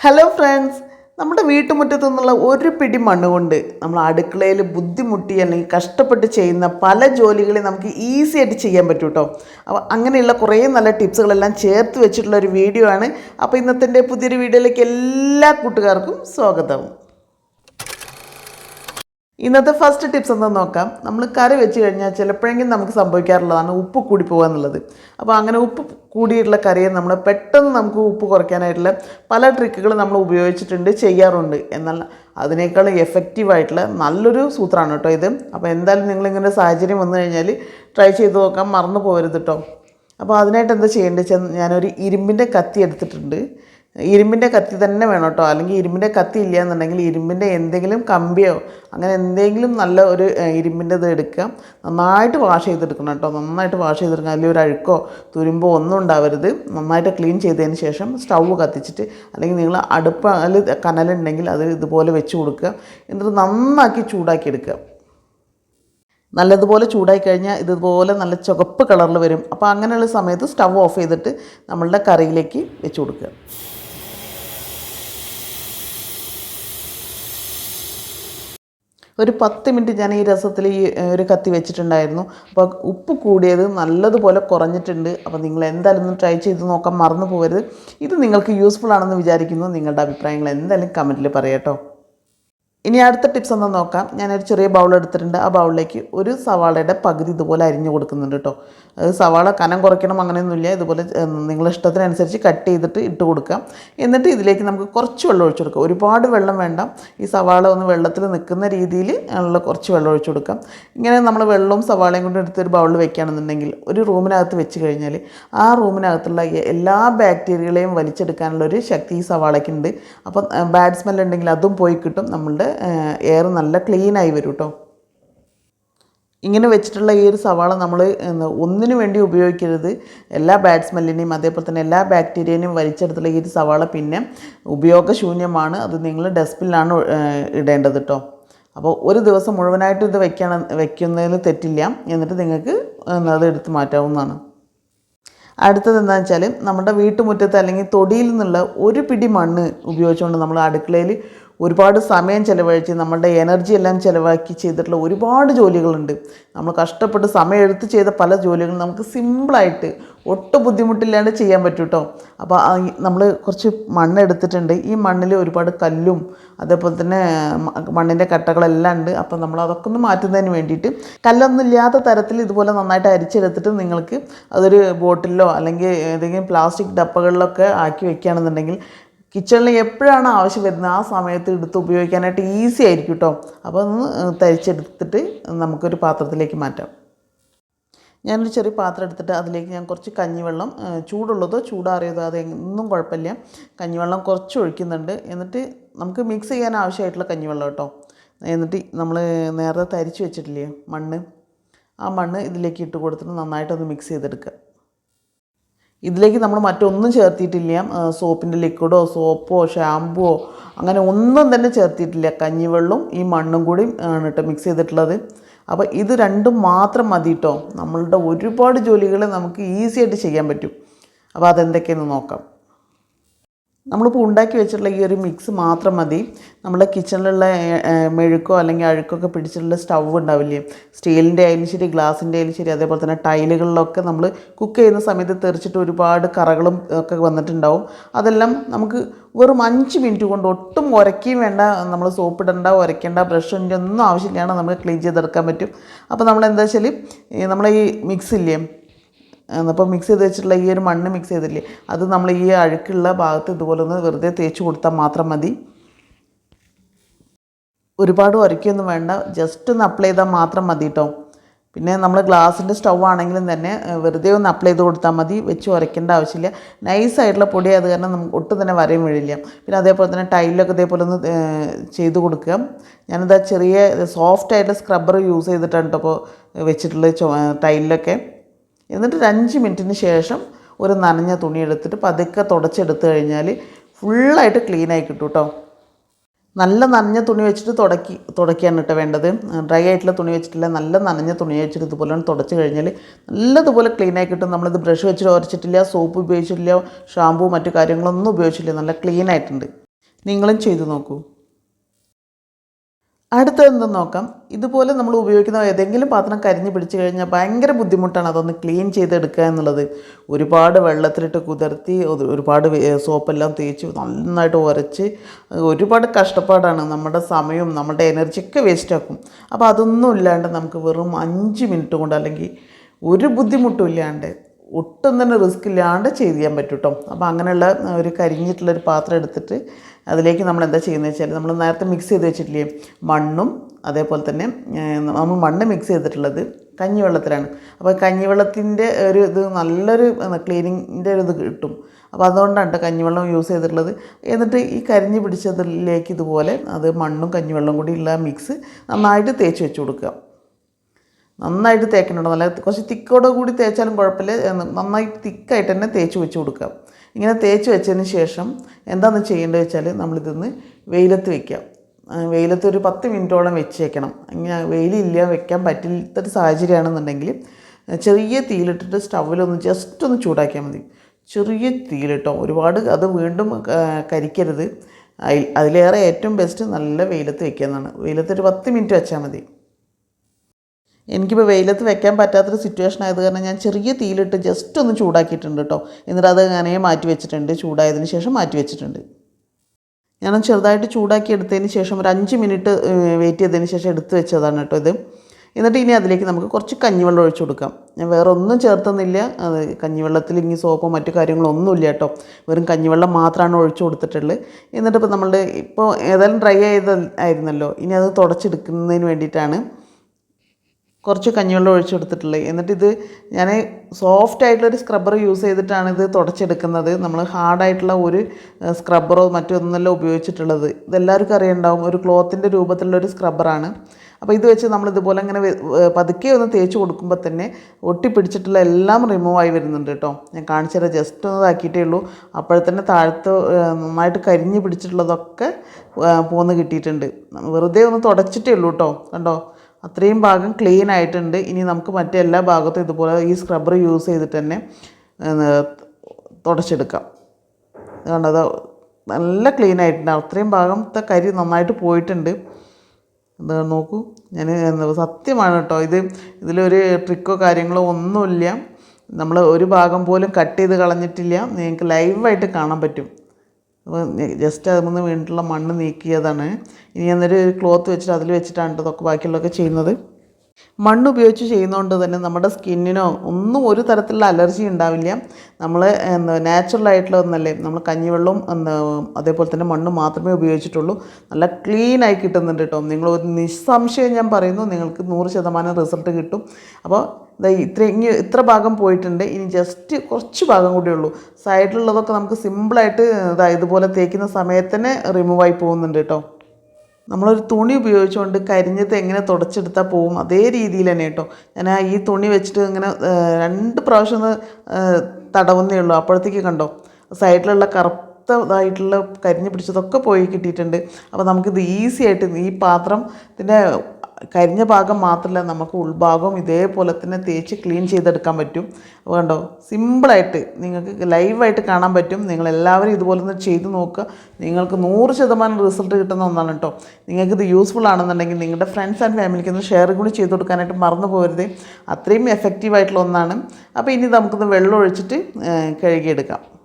Hello friends നമ്മുടെ വീട്ടുമുറ്റത്തു നിന്നുള്ള ഒരു പിടി മണ്ണുകൊണ്ട് നമ്മൾ അടുക്കളയിൽ ബുദ്ധിമുട്ടി അല്ലെങ്കിൽ കഷ്ടപ്പെട്ട് ചെയ്യുന്ന പല ജോലികളെ നമുക്ക് ഈസി ആയിട്ട് ചെയ്യാൻ പറ്റും കേട്ടോ അപ്പോൾ അങ്ങനെയുള്ള കുറേ നല്ല ടിപ്സുകളെല്ലാം ചേർത്ത് വെച്ചിട്ടുള്ള ഒരു വീഡിയോ ആണ്. അപ്പോൾ ഇന്നത്തെ പുതിയൊരു വീഡിയോയിലേക്ക് എല്ലാ കൂട്ടുകാർക്കും സ്വാഗതം. ഇന്നത്തെ ഫസ്റ്റ് ടിപ്സ് എന്താ നോക്കാം. നമ്മൾ കറി വെച്ച് കഴിഞ്ഞാൽ ചിലപ്പോഴെങ്കിലും നമുക്ക് സംഭവിക്കാറുള്ളതാണ് ഉപ്പ് കൂടി പോകുക എന്നുള്ളത്. അപ്പോൾ അങ്ങനെ ഉപ്പ് കൂടിയിട്ടുള്ള കറിയെ നമ്മൾ പെട്ടെന്ന് നമുക്ക് ഉപ്പ് കുറയ്ക്കാനായിട്ടുള്ള പല ട്രിക്കുകൾ നമ്മൾ ഉപയോഗിച്ചിട്ടുണ്ട് ചെയ്യാറുണ്ട്. എന്നാൽ അതിനേക്കാളും എഫക്റ്റീവായിട്ടുള്ള നല്ലൊരു സൂത്രമാണ് കേട്ടോ ഇത്. അപ്പോൾ എന്തായാലും നിങ്ങളിങ്ങനെ സാഹചര്യം വന്നു കഴിഞ്ഞാൽ ട്രൈ ചെയ്ത് നോക്കാൻ മറന്നു പോകരുത് കേട്ടോ. അപ്പോൾ അതിനായിട്ട് എന്താ ചെയ്യേണ്ടത് വെച്ചാൽ ഞാനൊരു ഇരുമ്പിന്റെ കത്തി എടുത്തിട്ടുണ്ട്. ഇരുമ്പിന്റെ കത്തി തന്നെ വേണം കേട്ടോ. അല്ലെങ്കിൽ ഇരുമ്പിന്റെ കത്തി ഇല്ല എന്നുണ്ടെങ്കിൽ ഇരുമ്പിന്റെ എന്തെങ്കിലും കമ്പിയോ അങ്ങനെ എന്തെങ്കിലും നല്ല ഒരു ഇരുമ്പിന്റെ ഇത് എടുക്കുക. നന്നായിട്ട് വാഷ് ചെയ്തെടുക്കണം കേട്ടോ. നന്നായിട്ട് വാഷ് ചെയ്തെടുക്കണം. അതിൽ ഒരു അഴുക്കോ തുരുമ്പോ ഒന്നും ഉണ്ടാവരുത്. നന്നായിട്ട് ക്ലീൻ ചെയ്തതിന് ശേഷം സ്റ്റൗ കത്തിച്ചിട്ട് അല്ലെങ്കിൽ നിങ്ങൾ അടുപ്പിൽ കനലുണ്ടെങ്കിൽ അത് ഇതുപോലെ വെച്ച് കൊടുക്കുക. എന്നിട്ട് നന്നാക്കി ചൂടാക്കി എടുക്കുക. നല്ലതുപോലെ ചൂടായി കഴിഞ്ഞാൽ ഇതുപോലെ നല്ല ചുവപ്പ് കളറിൽ വരും. അപ്പോൾ അങ്ങനെയുള്ള സമയത്ത് സ്റ്റവ് ഓഫ് ചെയ്തിട്ട് നമ്മളുടെ കറിയിലേക്ക് വെച്ച് കൊടുക്കുക. ഒരു പത്ത് മിനിറ്റ് ഞാൻ ഈ രസത്തിൽ ഈ ഒരു കത്തി വെച്ചിട്ടുണ്ടായിരുന്നു. അപ്പോൾ ഉപ്പ് കൂടിയത് നല്ലതുപോലെ കുറഞ്ഞിട്ടുണ്ട്. അപ്പോൾ നിങ്ങൾ എന്തായാലും ഒന്ന് ട്രൈ ചെയ്ത് നോക്കാൻ മറന്നു പോകരുത്. ഇത് നിങ്ങൾക്ക് യൂസ്ഫുൾ ആണെന്ന് വിചാരിക്കുന്നു. നിങ്ങളുടെ അഭിപ്രായങ്ങൾ എന്തായാലും കമന്റിൽ പറയാട്ടോ ഇനി അടുത്ത ടിപ്സ് എന്താ നോക്കാം. ഞാനൊരു ചെറിയ ബൗൾ എടുത്തിട്ടുണ്ട്. ആ ബൗളിലേക്ക് ഒരു സവാളയുടെ പകുതി ഇതുപോലെ അരിഞ്ഞു കൊടുക്കുന്നുണ്ട് കേട്ടോ സവാള കനം കുറയ്ക്കണം അങ്ങനെയൊന്നുമില്ല. ഇതുപോലെ നിങ്ങളുടെ ഇഷ്ടത്തിനനുസരിച്ച് കട്ട് ചെയ്തിട്ട് ഇട്ട് കൊടുക്കാം എന്നിട്ട് ഇതിലേക്ക് നമുക്ക് കുറച്ച് വെള്ളം ഒഴിച്ചു കൊടുക്കാം ഒരുപാട് വെള്ളം വേണ്ട. ഈ സവാള ഒന്ന് വെള്ളത്തിൽ നിൽക്കുന്ന രീതിയിൽ ഉള്ള കുറച്ച് വെള്ളം ഒഴിച്ചു കൊടുക്കാം ഇങ്ങനെ നമ്മൾ വെള്ളവും സവാളയും കൊണ്ട് എടുത്ത് ഒരു ബൗളിൽ വെക്കുകയാണെന്നുണ്ടെങ്കിൽ ഒരു റൂമിനകത്ത് വെച്ച് കഴിഞ്ഞാൽ ആ റൂമിനകത്തുള്ള എല്ലാ ബാക്ടീരിയകളെയും വലിച്ചെടുക്കാനുള്ള ഒരു ശക്തി ഈ സവാളയ്ക്കുണ്ട് അപ്പം ബാഡ് സ്മെൽ ഉണ്ടെങ്കിൽ അതും പോയി കിട്ടും. നമ്മളുടെ എയർ നല്ല ക്ലീനായി വരും കേട്ടോ ഇങ്ങനെ വെച്ചിട്ടുള്ള ഈ ഒരു സവാള നമ്മൾ ഒന്നിനു വേണ്ടി ഉപയോഗിക്കരുത്. എല്ലാ ബാഡ് സ്മെല്ലിനെയും അതേപോലെ തന്നെ എല്ലാ ബാക്ടീരിയനെയും വലിച്ചെടുത്തുള്ള ഈ ഒരു സവാള പിന്നെ ഉപയോഗശൂന്യമാണ്. അത് നിങ്ങൾ ഡസ്റ്റ്ബിനിലാണ് ഇടേണ്ടത് കേട്ടോ അപ്പോൾ ഒരു ദിവസം മുഴുവനായിട്ട് ഇത് വെക്കണം വെക്കുന്നതിൽ തെറ്റില്ല. എന്നിട്ട് നിങ്ങൾക്ക് അത് എടുത്ത് മാറ്റാവുന്നതാണ്. അടുത്തത് എന്താണെന്ന് വെച്ചാൽ നമ്മുടെ വീട്ടുമുറ്റത്ത് അല്ലെങ്കിൽ തൊടിയിൽ നിന്നുള്ള ഒരു പിടി മണ്ണ് ഉപയോഗിച്ചുകൊണ്ട് നമ്മൾ അടുക്കളയിൽ ഒരുപാട് സമയം ചിലവഴിച്ച് നമ്മളുടെ എനർജി എല്ലാം ചിലവാക്കി ചെയ്തിട്ടുള്ള ഒരുപാട് ജോലികളുണ്ട്. നമ്മൾ കഷ്ടപ്പെട്ട് സമയം എടുത്ത് ചെയ്ത പല ജോലികളും നമുക്ക് സിമ്പിളായിട്ട് ഒട്ടും ബുദ്ധിമുട്ടില്ലാണ്ട് ചെയ്യാൻ പറ്റും കേട്ടോ അപ്പോൾ നമ്മൾ കുറച്ച് മണ്ണ് എടുത്തിട്ടുണ്ട്. ഈ മണ്ണിൽ ഒരുപാട് കല്ലും അതേപോലെ തന്നെ മണ്ണിന്റെ കട്ടകളെല്ലാം ഉണ്ട്. അപ്പോൾ നമ്മൾ അതൊക്കെ ഒന്ന് മാറ്റുന്നതിന് വേണ്ടിയിട്ട് കല്ലൊന്നും ഇല്ലാത്ത തരത്തിൽ ഇതുപോലെ നന്നായിട്ട് അരിച്ചെടുത്തിട്ട് നിങ്ങൾക്ക് അതൊരു ബോട്ടിലോ അല്ലെങ്കിൽ ഏതെങ്കിലും പ്ലാസ്റ്റിക് ഡപ്പകളിലൊക്കെ ആക്കി വെക്കുകയാണെന്നുണ്ടെങ്കിൽ കിച്ചണിൽ എപ്പോഴാണ് ആവശ്യം വരുന്നത് ആ സമയത്ത് എടുത്ത് ഉപയോഗിക്കാനായിട്ട് ഈസി ആയിരിക്കും കേട്ടോ അപ്പോൾ ഒന്ന് തരിച്ചെടുത്തിട്ട് നമുക്കൊരു പാത്രത്തിലേക്ക് മാറ്റാം. ഞാനൊരു ചെറിയ പാത്രം എടുത്തിട്ട് അതിലേക്ക് ഞാൻ കുറച്ച് കഞ്ഞിവെള്ളം ചൂടുള്ളതോ ചൂടാറിയതോ അത് ഒന്നും കുഴപ്പമില്ല. കഞ്ഞിവെള്ളം കുറച്ച് ഒഴിക്കുന്നുണ്ട്. എന്നിട്ട് നമുക്ക് മിക്സ് ചെയ്യാൻ ആവശ്യമായിട്ടുള്ള കഞ്ഞിവെള്ളം കേട്ടോ. എന്നിട്ട് നമ്മൾ നേരത്തെ തരിച്ച് വെച്ചിട്ടില്ലേ മണ്ണ്? ആ മണ്ണ് ഇതിലേക്ക് ഇട്ട് കൊടുത്തിട്ട് നന്നായിട്ടൊന്ന് മിക്സ് ചെയ്തെടുക്കുക. ഇതിലേക്ക് നമ്മൾ മറ്റൊന്നും ചേർത്തിയിട്ടില്ല. സോപ്പിന്റെ ലിക്വിഡോ സോപ്പോ ഷാമ്പുവോ അങ്ങനെ ഒന്നും തന്നെ ചേർത്തിയിട്ടില്ല. കഞ്ഞിവെള്ളവും ഈ മണ്ണും കൂടി ആണ് കേട്ടോ മിക്സ് ചെയ്തിട്ടുള്ളത്. അപ്പോൾ ഇത് രണ്ടും മാത്രം മതി കേട്ടോ നമ്മളുടെ ഒരുപാട് ജോലികൾ നമുക്ക് ഈസി ആയിട്ട് ചെയ്യാൻ പറ്റും. അപ്പോൾ അതെന്തൊക്കെയെന്ന് നോക്കാം. നമ്മളിപ്പോൾ ഉണ്ടാക്കി വെച്ചിട്ടുള്ള ഈ ഒരു മിക്സ് മാത്രം മതി. നമ്മുടെ കിച്ചണിലുള്ള മെഴുക്കോ അല്ലെങ്കിൽ അഴുക്കൊക്കെ പിടിച്ചിട്ടുള്ള സ്റ്റൗ ഉണ്ടാവില്ലേ? സ്റ്റീലിന്റെ ആയാലും ശരി ഗ്ലാസിന്റെ ആയാലും ശരി അതേപോലെ തന്നെ ടൈലുകളിലൊക്കെ നമ്മൾ കുക്ക് ചെയ്യുന്ന സമയത്ത് തെറിച്ചിട്ട് ഒരുപാട് കറകളും ഒക്കെ വന്നിട്ടുണ്ടാവും. അതെല്ലാം നമുക്ക് വെറും അഞ്ച് മിനിറ്റ് കൊണ്ട് ഒട്ടും ഉരക്കുകയും വേണ്ട നമ്മൾ സോപ്പ് ഇടണ്ട ഉരയ്ക്കേണ്ട ബ്രഷിന്റെ ഒന്നും ആവശ്യമില്ലാണ്ട് നമുക്ക് ക്ലീൻ ചെയ്തെടുക്കാൻ പറ്റും. അപ്പോൾ നമ്മൾ എന്താ വെച്ചാൽ നമ്മളെ ഈ മിക്സ് ഇല്ലേ? അപ്പോൾ മിക്സ് ചെയ്ത് വെച്ചിട്ടുള്ള ഈ ഒരു മണ്ണ് മിക്സ് ചെയ്തില്ലേ അത് നമ്മൾ ഈ അഴുക്കുള്ള ഭാഗത്ത് ഇതുപോലെ ഒന്ന് വെറുതെ തേച്ച് കൊടുത്താൽ മാത്രം മതി. ഒരുപാട് ഉരയ്ക്കൊന്നും വേണ്ട ജസ്റ്റ് ഒന്ന് അപ്ലൈ ചെയ്താൽ മാത്രം മതി കേട്ടോ പിന്നെ നമ്മൾ ഗ്ലാസിന്റെ സ്റ്റൗ ആണെങ്കിലും തന്നെ വെറുതെ ഒന്ന് അപ്ലൈ ചെയ്ത് കൊടുത്താൽ മതി വെച്ച് ഉരയ്ക്കേണ്ട ആവശ്യമില്ല. നൈസായിട്ടുള്ള പൊടി അത് കാരണം നമുക്ക് ഒട്ടും തന്നെ വരയും വീഴില്ല. പിന്നെ അതേപോലെ തന്നെ ടൈലൊക്കെ ഇതേപോലെ ഒന്ന് ചെയ്ത് കൊടുക്കുക. ഞാനിതാ ചെറിയ സോഫ്റ്റ് ആയിട്ടുള്ള സ്ക്രബ്ബർ യൂസ് ചെയ്തിട്ടാണ് കേട്ടോ ഇപ്പോൾ വെച്ചിട്ടുള്ളത് ചോ ടൈലിലൊക്കെ. എന്നിട്ട് ഒരു അഞ്ച് മിനിറ്റിന് ശേഷം ഒരു നനഞ്ഞ തുണി എടുത്തിട്ട് പതുക്കെ തുടച്ചെടുത്ത് കഴിഞ്ഞാൽ ഫുള്ളായിട്ട് ക്ലീനായി കിട്ടും കേട്ടോ നല്ല നനഞ്ഞ തുണി വെച്ചിട്ട് തുടക്കി തുടക്കിയാണ് കേട്ടോ വേണ്ടത്. ഡ്രൈ ആയിട്ടുള്ള തുണി വെച്ചിട്ടില്ല നല്ല നനഞ്ഞ തുണി വെച്ചിട്ട് ഇതുപോലെ തുടച്ച് കഴിഞ്ഞാൽ നല്ലതുപോലെ ക്ലീനായി കിട്ടും. നമ്മളിത് ബ്രഷ് വെച്ചിട്ട് ഉരച്ചിട്ടില്ല സോപ്പ് ഉപയോഗിച്ചിട്ടില്ല ഷാമ്പൂ മറ്റു കാര്യങ്ങളൊന്നും ഉപയോഗിച്ചിട്ടില്ല. നല്ല ക്ലീൻ ആയിട്ടുണ്ട്. നിങ്ങളും ചെയ്തു നോക്കൂ. അടുത്തത് നോക്കാം? ഇതുപോലെ നമ്മൾ ഉപയോഗിക്കുന്ന ഏതെങ്കിലും പാത്രം കരിഞ്ഞു പിടിച്ചു കഴിഞ്ഞാൽ ഭയങ്കര ബുദ്ധിമുട്ടാണ് അതൊന്ന് ക്ലീൻ ചെയ്തെടുക്കുക എന്നുള്ളത്. ഒരുപാട് വെള്ളത്തിലിട്ട് കുതിർത്തി ഒരുപാട് സോപ്പെല്ലാം തേച്ച് നന്നായിട്ട് ഉരച്ച് ഒരുപാട് കഷ്ടപ്പാടാണ്. നമ്മുടെ സമയവും നമ്മുടെ എനർജിയൊക്കെ വേസ്റ്റാക്കും അപ്പോൾ അതൊന്നും ഇല്ലാണ്ട് നമുക്ക് വെറും അഞ്ച് മിനിറ്റ് കൊണ്ട് അല്ലെങ്കിൽ ഒരു ബുദ്ധിമുട്ടും ഇല്ലാണ്ട് ഒട്ടും തന്നെ റിസ്ക് ഇല്ലാണ്ട് ചെയ്ത് ചെയ്യാൻ പറ്റും കേട്ടോ അപ്പോൾ അങ്ങനെയുള്ള ഒരു കരിഞ്ഞിട്ടുള്ളൊരു പാത്രം എടുത്തിട്ട് അതിലേക്ക് നമ്മൾ എന്താ ചെയ്യുന്നത് വെച്ചാൽ നമ്മൾ നേരത്തെ മിക്സ് ചെയ്ത് വെച്ചിട്ടില്ലേ മണ്ണും അതേപോലെ തന്നെ നമ്മൾ മണ്ണ് മിക്സ് ചെയ്തിട്ടുള്ളത് കഞ്ഞിവെള്ളത്തിലാണ്. അപ്പോൾ കഞ്ഞിവെള്ളത്തിന്റെ ഒരു ഇത് നല്ലൊരു ക്ലീനിങ്ങിന്റെ ഒരു ഇത് കിട്ടും. അപ്പോൾ അതുകൊണ്ടാണ് കേട്ടോ കഞ്ഞിവെള്ളം യൂസ് ചെയ്തിട്ടുള്ളത്. എന്നിട്ട് ഈ കരിഞ്ഞ് പിടിച്ചതിലേക്ക് ഇതുപോലെ അത് മണ്ണും കഞ്ഞിവെള്ളം കൂടി ഉള്ള മിക്സ് നന്നായിട്ട് തേച്ച് വെച്ച് കൊടുക്കുക. നന്നായിട്ട് തേക്കണുണ്ട് നല്ല കുറച്ച് തിക്കോട് കൂടി തേച്ചാലും കുഴപ്പമില്ല. നന്നായി തിക്കായിട്ട് തന്നെ തേച്ച് വെച്ച് കൊടുക്കുക. ഇങ്ങനെ തേച്ച് വെച്ചതിന് ശേഷം എന്താണെന്ന് ചെയ്യേണ്ടത് വെച്ചാൽ നമ്മളിതൊന്ന് വെയിലത്ത് വെക്കാം വെയിലത്ത് ഒരു പത്ത് മിനിറ്റോളം വെച്ചേക്കണം. ഇങ്ങനെ വെയിലില്ല വെക്കാൻ പറ്റാത്തൊരു സാഹചര്യമാണെന്നുണ്ടെങ്കിൽ ചെറിയ തീയിലിട്ടിട്ട് സ്റ്റൗവിലൊന്ന് ജസ്റ്റ് ഒന്ന് ചൂടാക്കിയാൽ മതി. ചെറിയ തീയിലിട്ടോ ഒരുപാട് അത് വീണ്ടും കരിക്കരുത്. അതിലേറെ ഏറ്റവും ബെസ്റ്റ് നല്ല വെയിലത്ത് വെക്കുക എന്നാണ്. വെയിലത്ത് ഒരു പത്ത് മിനിറ്റ് വെച്ചാൽ മതി. എനിക്കിപ്പോൾ വെയിലത്ത് വെക്കാൻ പറ്റാത്തൊരു സിറ്റുവേഷൻ ആയത് കാരണം ഞാൻ ചെറിയ തീയിലിട്ട് ജസ്റ്റ് ഒന്ന് ചൂടാക്കിയിട്ടുണ്ട് കേട്ടോ എന്നിട്ട് അത് അങ്ങനെ മാറ്റി വെച്ചിട്ടുണ്ട്. ചൂടായതിന് ശേഷം മാറ്റി വെച്ചിട്ടുണ്ട്. ഞാൻ ചെറുതായിട്ട് ചൂടാക്കി എടുത്തതിന് ശേഷം ഒരു അഞ്ച് മിനിറ്റ് വെയിറ്റ് ചെയ്തതിന് ശേഷം എടുത്തു വെച്ചതാണ് കേട്ടോ ഇത്. എന്നിട്ട് ഇനി അതിലേക്ക് നമുക്ക് കുറച്ച് കഞ്ഞിവെള്ളം ഒഴിച്ചു കൊടുക്കാം. ഞാൻ വേറെ ഒന്നും ചേർത്തുന്നില്ല. അത് കഞ്ഞിവെള്ളത്തിൽ ഇനി സോപ്പോ മറ്റു കാര്യങ്ങളൊന്നുമില്ല കേട്ടോ വെറും കഞ്ഞിവെള്ളം മാത്രമാണ് ഒഴിച്ചു കൊടുത്തിട്ടുള്ളത് എന്നിട്ട് ഇപ്പോൾ നമ്മളുടെ ഇപ്പോൾ ഏതായാലും ഡ്രൈ ആയത് ആയിരുന്നല്ലോ. ഇനി അത് തുടച്ചെടുക്കുന്നതിന് വേണ്ടിയിട്ടാണ് കുറച്ച് കഞ്ഞിവെള്ളം ഒഴിച്ചെടുത്തിട്ടുള്ളത്. എന്നിട്ട് ഇത് ഞാൻ സോഫ്റ്റ് ആയിട്ടുള്ളൊരു സ്ക്രബ്ബർ യൂസ് ചെയ്തിട്ടാണ് ഇത് തുടച്ചെടുക്കുന്നത്. നമ്മൾ ഹാർഡായിട്ടുള്ള ഒരു സ്ക്രബ്ബറോ മറ്റൊന്നല്ല ഉപയോഗിച്ചിട്ടുള്ളത്. ഇതെല്ലാവർക്കും അറിയുണ്ടാവും. ഒരു ക്ലോത്തിന്റെ രൂപത്തിലുള്ള ഒരു സ്ക്രബ്ബറാണ് അപ്പോൾ ഇത് വെച്ച് നമ്മൾ ഇതുപോലെ ഇങ്ങനെ പതുക്കെ ഒന്ന് തേച്ച് കൊടുക്കുമ്പോൾ തന്നെ ഒട്ടിപ്പിടിച്ചിട്ടുള്ള എല്ലാം റിമൂവ് ആയി വരുന്നുണ്ട് കേട്ടോ. ഞാൻ കാണിച്ചുതരാം ജസ്റ്റ് ഒന്ന് ഇതാക്കിയിട്ടേ ഉള്ളൂ. അപ്പോഴത്തന്നെ താഴത്ത് നന്നായിട്ട് കരിഞ്ഞ് പിടിച്ചിട്ടുള്ളതൊക്കെ പോന്ന് കിട്ടിയിട്ടുണ്ട്. വെറുതെ ഒന്ന് തുടച്ചിട്ടേ ഉള്ളൂ കേട്ടോ. കണ്ടോ? അത്രയും ഭാഗം ക്ലീൻ ആയിട്ടുണ്ട്. ഇനി നമുക്ക് മറ്റെല്ലാ ഭാഗത്തും ഇതുപോലെ ഈ സ്ക്രബ്ബർ യൂസ് ചെയ്തിട്ട് തന്നെ തുടച്ചെടുക്കാം. കണ്ടത് നല്ല ക്ലീൻ ആയിട്ടുണ്ട്. അത്രയും ഭാഗത്തെ കരി നന്നായിട്ട് പോയിട്ടുണ്ട്. എന്താ നോക്കൂ ഞാൻ സത്യമാണ് കേട്ടോ. ഇത് ഇതിലൊരു ട്രിക്കോ കാര്യങ്ങളോ ഒന്നുമില്ല. നമ്മൾ ഒരു ഭാഗം പോലും കട്ട് ചെയ്ത് കളഞ്ഞിട്ടില്ല. നിങ്ങൾക്ക് ലൈവായിട്ട് കാണാൻ പറ്റും. ജസ്റ്റ് അതിൽ നിന്ന് വീണിട്ടുള്ള മണ്ണ് നീക്കിയതാണ്. ഇനി എന്നൊരു ക്ലോത്ത് വെച്ചിട്ട് അതിൽ വെച്ചിട്ടാണ് ഇതൊക്കെ ബാക്കിയുള്ളതൊക്കെ ചെയ്യുന്നത്. മണ്ണ് ഉപയോഗിച്ച് ചെയ്യുന്നതുകൊണ്ട് തന്നെ നമ്മുടെ സ്കിന്നിനോ ഒന്നും ഒരു തരത്തിലുള്ള അലർജി ഉണ്ടാവില്ല. നമ്മൾ എന്താ നാച്ചുറൽ ആയിട്ടുള്ള ഒന്നല്ലേ നമ്മൾ കഞ്ഞിവെള്ളവും എന്താ അതേപോലെ തന്നെ മണ്ണും മാത്രമേ ഉപയോഗിച്ചിട്ടുള്ളൂ. നല്ല ക്ലീൻ ആയി കിട്ടുന്നുണ്ട് കേട്ടോ. നിങ്ങൾ നിസ്സംശയം ഞാൻ പറയുന്നു നിങ്ങൾക്ക് നൂറ് ശതമാനം റിസൾട്ട് കിട്ടും. അപ്പോൾ ഇത്ര ഇനി ഇത്ര ഭാഗം പോയിട്ടുണ്ട് ഇനി ജസ്റ്റ് കുറച്ച് ഭാഗം കൂടെ ഉള്ളൂ. സൈഡിലുള്ളതൊക്കെ നമുക്ക് സിമ്പിളായിട്ട് ഇതാ ഇതുപോലെ തേക്കുന്ന സമയത്ത് തന്നെ റിമൂവായി പോകുന്നുണ്ട് കേട്ടോ. നമ്മളൊരു തുണി ഉപയോഗിച്ചുകൊണ്ട് കരിഞ്ഞത് എങ്ങനെ തുടച്ചെടുത്താൽ പോവും? അതേ രീതിയിൽ തന്നെ കേട്ടോ. ഞാൻ ഈ തുണി വെച്ചിട്ട് ഇങ്ങനെ രണ്ട് പ്രാവശ്യം ഒന്ന് തടവുന്നേ ഉള്ളൂ. അപ്പോഴത്തേക്ക് കണ്ടോ സൈഡിലുള്ള കറുത്തതായിട്ടുള്ള കരിഞ്ഞു പിടിച്ചതൊക്കെ പോയി കിട്ടിയിട്ടുണ്ട്. അപ്പോൾ നമുക്കിത് ഈസി ആയിട്ട് ഈ പാത്രത്തിന്റെ കരിഞ്ഞ ഭാഗം മാത്രമല്ല നമുക്ക് ഉൾഭാഗവും ഇതേപോലെ തന്നെ തേച്ച് ക്ലീൻ ചെയ്തെടുക്കാൻ പറ്റും. അപ്പോൾ കണ്ടോ സിമ്പിളായിട്ട് നിങ്ങൾക്ക് ലൈവായിട്ട് കാണാൻ പറ്റും. നിങ്ങളെല്ലാവരും ഇതുപോലെ ഒന്ന് ചെയ്ത് നോക്കുക നിങ്ങൾക്ക് നൂറ് ശതമാനം റിസൾട്ട് കിട്ടുന്ന ഒന്നാണ് കേട്ടോ. ഇത് യൂസ്ഫുൾ ആണെന്നുണ്ടെങ്കിൽ നിങ്ങളുടെ ഫ്രണ്ട്സ് ആൻഡ് ഫാമിലിക്ക് ഒന്ന് ഷെയർ കൂടി ചെയ്ത് കൊടുക്കാനായിട്ട് മറന്നു പോകരുത്. അത്രയും എഫക്റ്റീവ് ആയിട്ടുള്ള ഒന്നാണ്. അപ്പോൾ ഇനി നമുക്കിത് വെള്ളം ഒഴിച്ചിട്ട് കഴുകിയെടുക്കാം.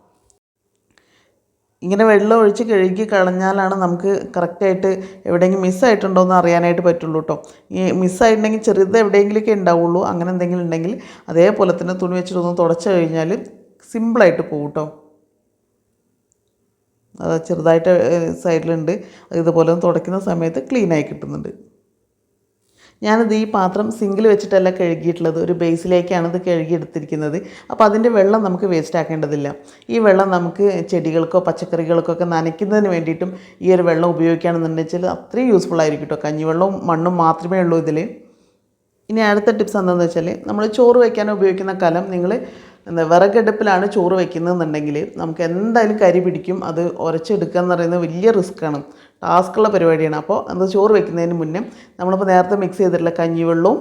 ഇങ്ങനെ വെള്ളം ഒഴിച്ച് കഴുകി കളഞ്ഞാലാണ് നമുക്ക് കറക്റ്റായിട്ട് എവിടെയെങ്കിലും മിസ്സായിട്ടുണ്ടോ എന്ന് അറിയാനായിട്ട് പറ്റുള്ളൂ കേട്ടോ ഈ മിസ്സായിട്ടുണ്ടെങ്കിൽ ചെറുത് എവിടെയെങ്കിലുമൊക്കെ ഉണ്ടാവുള്ളൂ. അങ്ങനെ എന്തെങ്കിലും ഉണ്ടെങ്കിൽ അതേപോലെ തന്നെ തുണി വെച്ചിട്ട് ഒന്ന് തുടച്ച് കഴിഞ്ഞാൽ സിമ്പിളായിട്ട് പോകും കേട്ടോ അത് ചെറുതായിട്ട് സൈഡിലുണ്ട്. ഇതുപോലെ തുടയ്ക്കുന്ന സമയത്ത് ക്ലീനായി കിട്ടുന്നുണ്ട്. ഞാനിത് ഈ പാത്രം സിങ്കിൽ വെച്ചിട്ടല്ല കഴുകിയിട്ടുള്ളത്. ഒരു ബേസിലേക്കാണ് ഇത് കഴുകിയെടുത്തിരിക്കുന്നത്. അപ്പോൾ അതിന്റെ വെള്ളം നമുക്ക് വേസ്റ്റ് ആക്കേണ്ടതില്ല. ഈ വെള്ളം നമുക്ക് ചെടികൾക്കോ പച്ചക്കറികൾക്കോ ഒക്കെ നനയ്ക്കുന്നതിന് വേണ്ടിയിട്ടും ഈ ഒരു വെള്ളം ഉപയോഗിക്കുകയാണെന്നുണ്ടെങ്കിൽ അത്രയും യൂസ്ഫുൾ ആയിരിക്കും കേട്ടോ കഞ്ഞിവെള്ളവും മണ്ണും മാത്രമേ ഉള്ളൂ ഇതിൽ ഇനി അടുത്ത ടിപ്സ് എന്താണെന്ന് വെച്ചാൽ നമ്മൾ ചോറ് വയ്ക്കാൻ ഉപയോഗിക്കുന്ന കലം നിങ്ങൾ എന്താ വിറകടുപ്പിലാണ് ചോറ് വെക്കുന്നതെന്നുണ്ടെങ്കിൽ നമുക്ക് എന്തായാലും കരി പിടിക്കും അത് ഉരച്ചെടുക്കുക എന്ന് പറയുന്നത് വലിയ റിസ്ക്കാണ് ടാസ്ക്കുള്ള പരിപാടിയാണ്. അപ്പോൾ അത് ചോറ് വെക്കുന്നതിന് മുന്നേ നമ്മളിപ്പോൾ നേരത്തെ മിക്സ് ചെയ്തിട്ടുള്ള കഞ്ഞിവെള്ളവും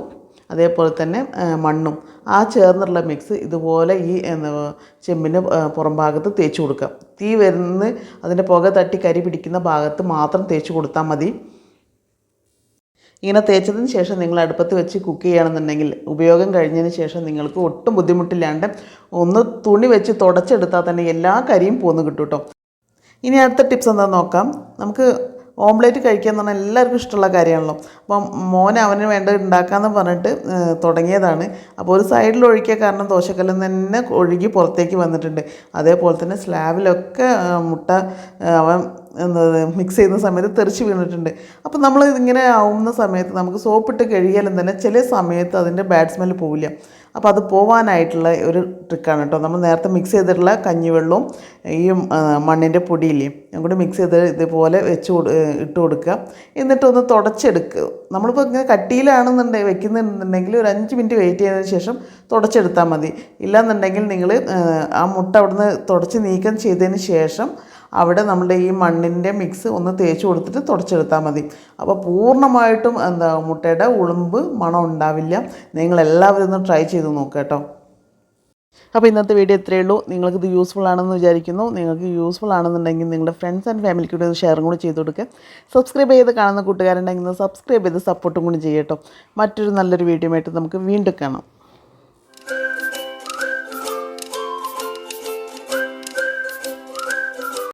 അതേപോലെ തന്നെ മണ്ണും ആ ചേർന്നുള്ള മിക്സ് ഇതുപോലെ ഈ ചെമ്പിന്റെ പുറം ഭാഗത്ത് തേച്ച് കൊടുക്കുക. തീ വരുന്ന അതിന്റെ പുക തട്ടി കരി പിടിക്കുന്ന ഭാഗത്ത് മാത്രം തേച്ച് കൊടുത്താൽ മതി. ഇങ്ങനെ തേച്ചതിന് ശേഷം നിങ്ങൾ അടുപ്പത്ത് വെച്ച് കുക്ക് ചെയ്യുകയാണെന്നുണ്ടെങ്കിൽ ഉപയോഗം കഴിഞ്ഞതിന് ശേഷം നിങ്ങൾക്ക് ഒട്ടും ബുദ്ധിമുട്ടില്ലാണ്ട് ഒന്ന് തുണി വെച്ച് തുടച്ചെടുത്താൽ തന്നെ എല്ലാ കരിയും പോന്ന് കിട്ടും കേട്ടോ ഇനി അടുത്ത ടിപ്സ് എന്താ നോക്കാം. നമുക്ക് ഓംലേറ്റ് കഴിക്കുക എന്ന് പറഞ്ഞാൽ എല്ലാവർക്കും ഇഷ്ടമുള്ള കാര്യമാണല്ലോ. അപ്പം മോൻ അവന് വേണ്ടത് ഉണ്ടാക്കാമെന്ന് പറഞ്ഞിട്ട് തുടങ്ങിയതാണ്. അപ്പോൾ ഒരു സൈഡിൽ ഒഴിക്കുക കാരണം ദോശക്കല്ലിൽ തന്നെ ഒഴുകി പുറത്തേക്ക് വന്നിട്ടുണ്ട്. അതേപോലെ തന്നെ സ്ലാബിലൊക്കെ മുട്ട അവൻ എന്താ മിക്സ് ചെയ്യുന്ന സമയത്ത് തെറിച്ച് വീണിട്ടുണ്ട്. അപ്പോൾ നമ്മൾ ഇങ്ങനെ ആവുന്ന സമയത്ത് നമുക്ക് സോപ്പിട്ട് കഴുകിയാലും തന്നെ ചില സമയത്ത് അതിന്റെ ബാഡ് സ്മെല്ല് പോവില്ല. അപ്പോൾ അത് പോവാനായിട്ടുള്ള ഒരു ട്രിക്കാണ് കേട്ടോ. നമ്മൾ നേരത്തെ മിക്സ് ചെയ്തിട്ടുള്ള കഞ്ഞിവെള്ളവും ഈ മണ്ണിന്റെ പൊടിയില്ലേ കൂടി മിക്സ് ചെയ്ത് ഇതുപോലെ വെച്ച് ഇട്ട് കൊടുക്കുക. എന്നിട്ടൊന്ന് തുടച്ചെടുക്കുക നമ്മളിപ്പോൾ ഇങ്ങനെ കട്ടിയിലാണെന്നുണ്ടെങ്കിൽ വെക്കുന്നുണ്ടെങ്കിൽ ഒരു അഞ്ച് മിനിറ്റ് വെയിറ്റ് ചെയ്തതിന് ശേഷം തുടച്ചെടുത്താൽ മതി. ഇല്ലാന്നുണ്ടെങ്കിൽ നിങ്ങൾ ആ മുട്ട അവിടുന്ന് തുടച്ച് നീക്കം ചെയ്തതിന് ശേഷം അവിടെ നമ്മുടെ ഈ മണ്ണിന്റെ മിക്സ് ഒന്ന് തേച്ച് കൊടുത്തിട്ട് തുടച്ചെടുത്താൽ മതി. അപ്പോൾ പൂർണമായിട്ടും എന്താ മുട്ടയുടെ ഉളുമ്പ് മണം ഉണ്ടാവില്ല. നിങ്ങളെല്ലാവരും ഒന്ന് ട്രൈ ചെയ്ത് നോക്കുക കേട്ടോ. അപ്പോൾ ഇന്നത്തെ വീഡിയോ ഇത്രയേ ഉള്ളൂ. നിങ്ങൾക്കിത് യൂസ്ഫുൾ ആണെന്ന് വിചാരിക്കുന്നു. നിങ്ങൾക്ക് യൂസ്ഫുൾ ആണെന്നുണ്ടെങ്കിൽ നിങ്ങളുടെ ഫ്രണ്ട്സ് ആൻഡ് ഫാമിലിക്ക് കൂടി ഷെയറും കൂടി ചെയ്ത് കൊടുക്കുക സബ്സ്ക്രൈബ് ചെയ്ത് കാണുന്ന കൂട്ടുകാരുണ്ടെങ്കിൽ സബ്സ്ക്രൈബ് ചെയ്ത് സപ്പോർട്ടും കൂടി ചെയ്യട്ടോ മറ്റൊരു നല്ലൊരു വീഡിയോ ആയിട്ട് നമുക്ക് വീണ്ടും കാണാം.